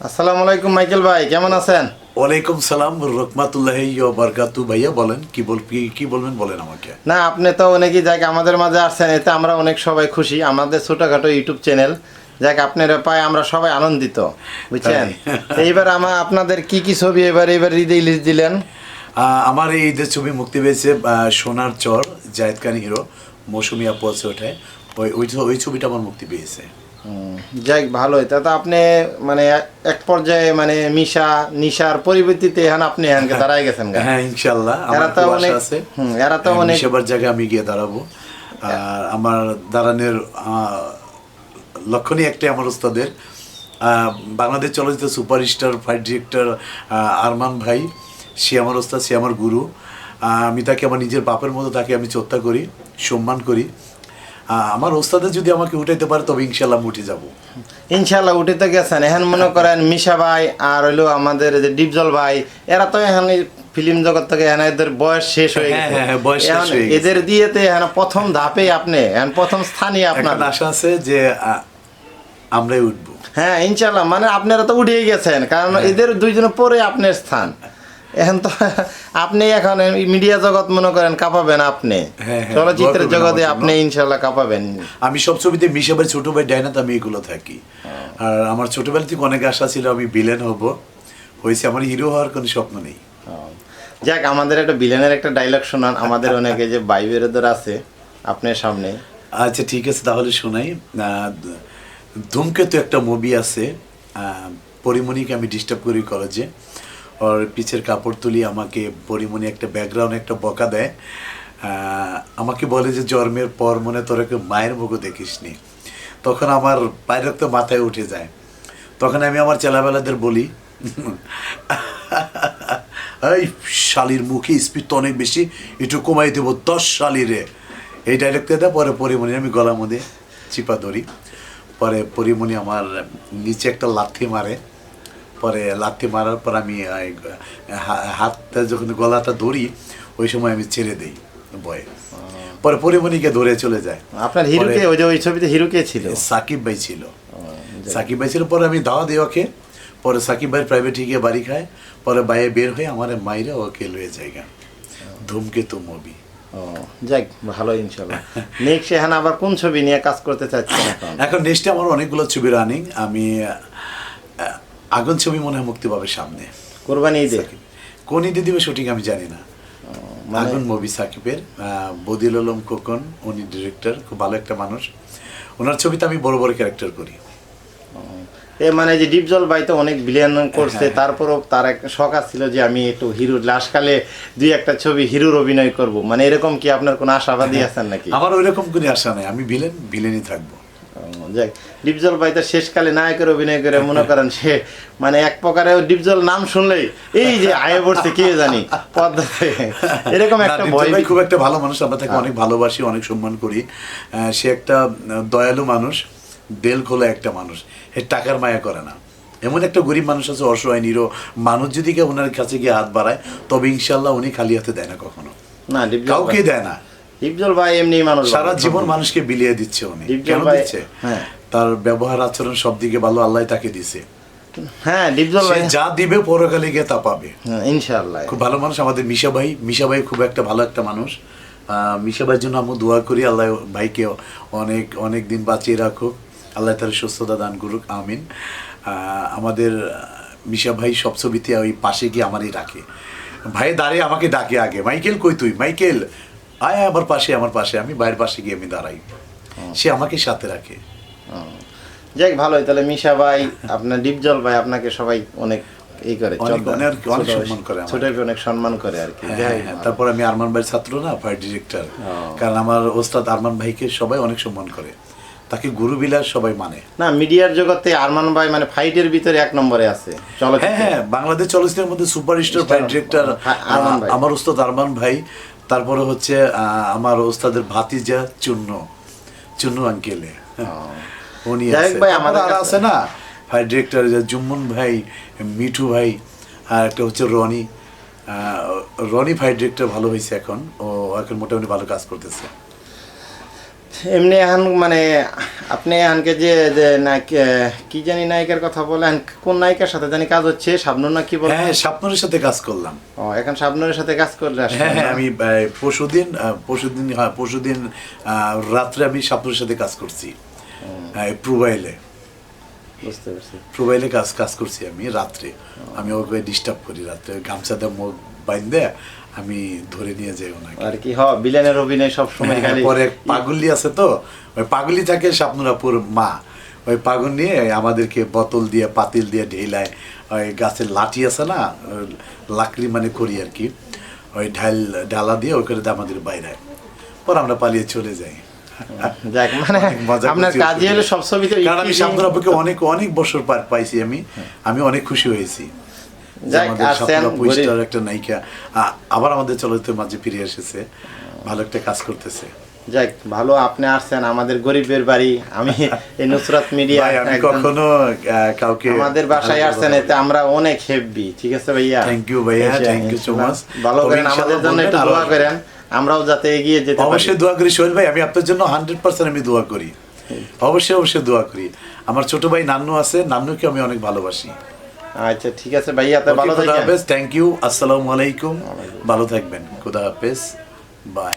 আসসালামু আলাইকুম মাইকেল ভাই কেমন আছেন? ওয়ালাইকুম সালাম রহমাতুল্লাহ বারকাতু। ভাইয়া বলেন কি বল কি- বলবেন বলেন আমাকে। না আপনি তো অনেকই জায়গা আমাদের মাঝে আসছেন এতে আমরা অনেক সবাই খুশি। আমাদের ছোটখাটো ইউটিউব চ্যানেল যাক আপনার পায় আমরা সবাই আনন্দিত বুঝছেন? এইবার আমার আপনাদের কি কি ছবি এবার এবার রিলিজ দিলেন? আহ, আমার এই ঈদের ছবি মুক্তি পেয়েছে সোনার চর জায়েদ খান হিরো মৌসুমি আপু আছে ওই ওই ছবিটা আমার মুক্তি পেয়েছে। হুম, যাক ভালোই। তা তো আপনি মানে এক পর্যায়ে মানে মিশা নিশার পরিবর্তিতে এখন আপনি এখানকে দাঁড়াই গেছেন। হ্যাঁ ইনশাল্লাহ এরা তো অনেক- আছে। এরা তো অনেক- সেবার জায়গায় আমি গিয়ে দাঁড়াবো। আর আমার দাঁড়ানোর লক্ষণই একটাই আমার ওস্তাদের। বাংলাদেশ চলচ্চিত্র সুপারস্টার ফাইট ডিরেক্টর আরমান ভাই সে আমার ওস্তাদ সে আমার গুরু। আমি তাকে আমার নিজের বাপের মতো তাকে আমি শ্রদ্ধা করি সম্মান করি। আমার ওস্তাদে যদি আমাকে উঠাইতে পারে তবে ইনশাল্লাহ উঠে যাব। ইনশাল্লাহ উঠে তো গেছেন। এখন মনে করেন মিশা ভাই আর হইল আমাদের যে ডিপজল ভাই এরা তো এখন ফিল্ম জগৎ থেকে এখন এদের বয়স শেষ হয়ে হ্যাঁ, গেছে। হ্যাঁ, হ্যাঁ, এখন এদের দিয়েতে এখন প্রথম ধাপে আপনি এখন প্রথম স্থানে আপনার। আশা আছে যে আমরাই উঠবো। হ্যাঁ ইনশাল্লাহ মানে আপনারা তো উঠেই গেছেন কারণ। এদের দুইজনের পরে আপনার স্থান। এখন তো আপনি এখন মিডিয়া জগৎ মনে করেন কাঁপাবেন আপনি। হ্যাঁ, হ্যাঁ, চলচ্চিত্রের জগতে আপনি ইনশাল্লাহ কাঁপাবেন। আমি সব ছবিতে মিশা ভাই ছোট ভাই ডাইনাতে আমি এগুলো থাকি। আর আমার ছোটবেলা থেকে অনেক আশা ছিল আমি ভিলেন হব। হয়েছে আমার হিরো হওয়ার কোনো স্বপ্ন নেই। যাক আমাদের একটা বিলেনের একটা ডায়লগ শোনান। আমাদের অনেকে যে বাই বেরোদের আছে আপনার সামনে। আচ্ছা ঠিক আছে তাহলে শোনাই। ধূমকেতু একটা মুভি আছে। আহ, পরিমণিকে আমি ডিস্টার্ব করি কলেজে ওর পিছের কাপড় তুলি, আমাকে পরিমণি একটা ব্যাকগ্রাউন্ড একটা বকা দেয়। আমাকে বলে যে, জন্মের পর মনে তোরা কেউ মায়ের মুখও দেখিসনি। তখন আমার পায়ের তো মাথায় উঠে যায়। তখন আমি আমার চেলাবেলাদের বলি এই শালির মুখে স্পিড তো অনেক বেশি, একটু কমাই দেবো দশ শালিরে এই ডাইরেক্টটা দেয়, পরে পরিমণি, আমি গলার মধ্যে চিপা ধরি। পরে পরিমণি আমার নিচে একটা লাথি মারে। পরে লাথি মারার পর আমি হাতটা যখন গলাটা ধরি ওই সময় আমি ছেড়ে দিই বয়ে। পরে পরিমণিকে ধরে চলে যায়। আপনার হিরোকে ওই যে ওই ছবিতে হিরোকে ছিল? সাকিব ভাই ছিল। সাকিব ভাই ছিল পরে আমি দাওয়া দিই ওকে পরে সাকিব ভাই প্রাইভেট গিয়ে বাড়ি খায় পরে বাইরে বের হয়ে আমার মাইরে ওকে লয়ে জায়গা। ধূমকেতু মুভি যাক ভালো ইনশাল্লাহ। নেক্সট এখন আবার কোন ছবি নিয়ে কাজ করতে চাচ্ছেন এখন? নেক্সটে আমার অনেকগুলো ছবি রানিং আমি আগুন ছবি মনে হয় মুক্তি পাবে সামনে। কোরবানি ঈদে? কোন ঈদে দিবে শুটিং আমি জানি না। মানে- আগুন মুভি সাকিবের বদিল আলম খোকন উনি ডিরেক্টর খুব ভালো একটা মানুষ। ওনার ছবিতে আমি বড় বড় ক্যারেক্টার করি। এ মানে যে ডিপজল ভাই তো অনেক বিলিয়ন করছে হ্যাঁ। তারপরও তার এক শখ ছিল যে আমি একটু হিরো লাশকালে দুই একটা ছবি হিরোর অভিনয় করব। মানে এরকম কি আপনার কোনো আশাবাদী হ্যাঁ। আছেন নাকি? আমার ওই রকম কোনো আশা নাই। আমি ভিলেন ভিলেনই থাকব। যাক ডিপজল ভাই তো শেষকালে নায়কের অভিনয় করে মনে করেন সে মানে এক প্রকারে ডিপজল নাম শুনলেই এই যে আয়ে পড়ছে কে জানি পদ্মাতে। এরকম একটা ভয় খুব একটা ভালো মানুষ আমরা তাকে অনেক ভালোবাসি অনেক সম্মান করি। সে একটা দয়ালু মানুষ দেল খোলা একটা মানুষ এ টাকার মায়া করে না। এমন একটা গরিব মানুষ আছে অসহায় নিরো মানুষ যদি ওনার কাছে গিয়ে হাত বাড়ায় তবে ইনশাল্লাহ উনি খালি হাতে দেয় না কখনো। না কাউকে দেয় না। ডিপজল ভাই এমনি মানুষ সারা জীবন মানুষকে বিলিয়ে দিচ্ছে উনি। কেন দিচ্ছে? হ্যাঁ। তার ব্যবহার আচরণ সব দিকে ভালো আল্লাহ তাকে দিছে। হ্যাঁ ডিপজল ভাই যা দিবে পরকালে গিয়ে তা পাবে। হ্যাঁ, ইনশাআল্লাহ। খুব ভালো মানুষ আমাদের মিশা ভাই। মিশা ভাই খুব একটা ভালো একটা মানুষ। মিশা ভাইয়ের জন্য আমি দোয়া করি আল্লাহ ভাইকে অনেক অনেক দিন বাঁচিয়ে রাখুক। আল্লাহ তার সুস্থতা দান করুক আমিন। আহ, আমাদের মিশা ভাই সব ছবিতে ওই পাশে গিয়ে আমারই রাখে ভাই দাঁড়িয়ে আমাকে ডাকে আগে। মাইকেল কই তুই? মাইকেল আয় আমার পাশে আমার পাশে আমি ভাইয়ের পাশে গিয়ে আমি দাঁড়াই। সে আমাকে সাথে রাখে। যাক ভালোই। তাহলে মিশা ভাই আপনার ডিপজল ভাই আপনাকে সবাই অনেক এই করে সম্মান করে ছোট অনেক সম্মান করে আর কি। হ্যাঁ, যাই হ্যাঁ, তারপর আমি আরমান ভাইয়ের ছাত্র না ফায়ার ডিরেক্টর কারণ আমার ওস্তাদ আরমান ভাইকে সবাই অনেক সম্মান করে। তাকে গুরু বিলাস সবাই মানে। না মিডিয়ার জগতে আরমান ভাই মানে ফাইটের ভিতরে এক নম্বরে আছে হ্যাঁ হ্যাঁ বাংলাদেশ চলচ্চিত্রের মধ্যে সুপারস্টার ফাইট ডিরেক্টর আমার ওস্তাদ আরমান ভাই তারপরে হচ্ছে আমার ওস্তাদের ভাতিজা চূন্য চূন্য আঙ্কেলে উনি আছে। ভাই, আমাদের আর আছে না ভাই ডিরেক্টর জুম্মন ভাই মিঠু ভাই আর একটা হচ্ছে রনি। রনি ভাই ডিরেক্টর ভালো হয়েছে এখন। ও এখন মোটামুটি ভালো কাজ করতেছে। এমনি এখন মানে আপনি এখানকে যে যে নায়িকা কি জানি নায়িকার কথা বলেন কোন নায়িকার সাথে জানি কাজ হচ্ছে? শাবনুর না কি বলে হ্যাঁ সাথে কাজ করলাম। ও এখন শাবনুরের সাথে কাজ করলে হ্যাঁ হ্যাঁ আমি পরশুদিন পরশুদিন হ্যাঁ পরশুদিন রাত্রে আমি স্বপ্নের সাথে কাজ করছি প্রোবাইলে। বুঝতে পারছি। প্রোবাইলে কাজ কাজ করছি আমি রাত্রে। আমি ওকে ডিস্টার্ব করি রাত্রে গামছাতে মুখ বাইন্দে আমি ধরে নিয়ে যাই ওনাকে। আর কি হ বিলেনের অভিনয় সব সময় খালি হ্যাঁ, পরে এক পাগলি আছে তো ওই পাগলি থাকে স্বপ্নরাপুর মা ওই পাগল নিয়ে আমাদেরকে বোতল দিয়ে পাতিল দিয়ে ঢেলায় ওই গাছের লাঠি আছে না লাকড়ি মানে করি আর কি ওই ঢাল ডালা দিয়ে ওই করে দিয়ে আমাদের বাইরে পর আমরা পালিয়ে চলে যাই। যাক মানে মজা আপনার করছি হলো সব ছবিতে কারণ আমি স্বপ্নরাপুকে অনেক অনেক বছর পার পাইছি আমি আমি অনেক খুশি হয়েছি। একটা নায়িকা। আবার আমাদের চলচ্চিত্রের মাঝে ফিরে এসেছে। ভালো একটা কাজ করতেছে। যাক ভালো আপনি আসছেন আমাদের গরিবের বাড়ি। আমি এই নুসরাত মিডিয়া কখনো কাউকে আমাদের বাসায় আসছেন এতে আমরা অনেক হেভি ঠিক আছে ভাইয়া? Thank you ভাইয়া, thank you so much. ভালো করেন আমাদের জন্য একটু দোয়া করেন আমরাও যাতে এগিয়ে যেতে পারি। অবশ্যই দোয়া করি সোহেল ভাই আমি আপনার জন্য হান্ড্রেড পার্সেন্ট আমি দোয়া করি। অবশ্যই অবশ্যই দোয়া করি। আমার ছোট ভাই নান্নু আছে নান্নুকে আমি অনেক ভালোবাসি। আচ্ছা ঠিক আছে ভাইয়া তা ভালো থাকবেন থ্যাংক ইউ আসসালামু আলাইকুম। ভালো থাকবেন। খুদা হাফেজ বাই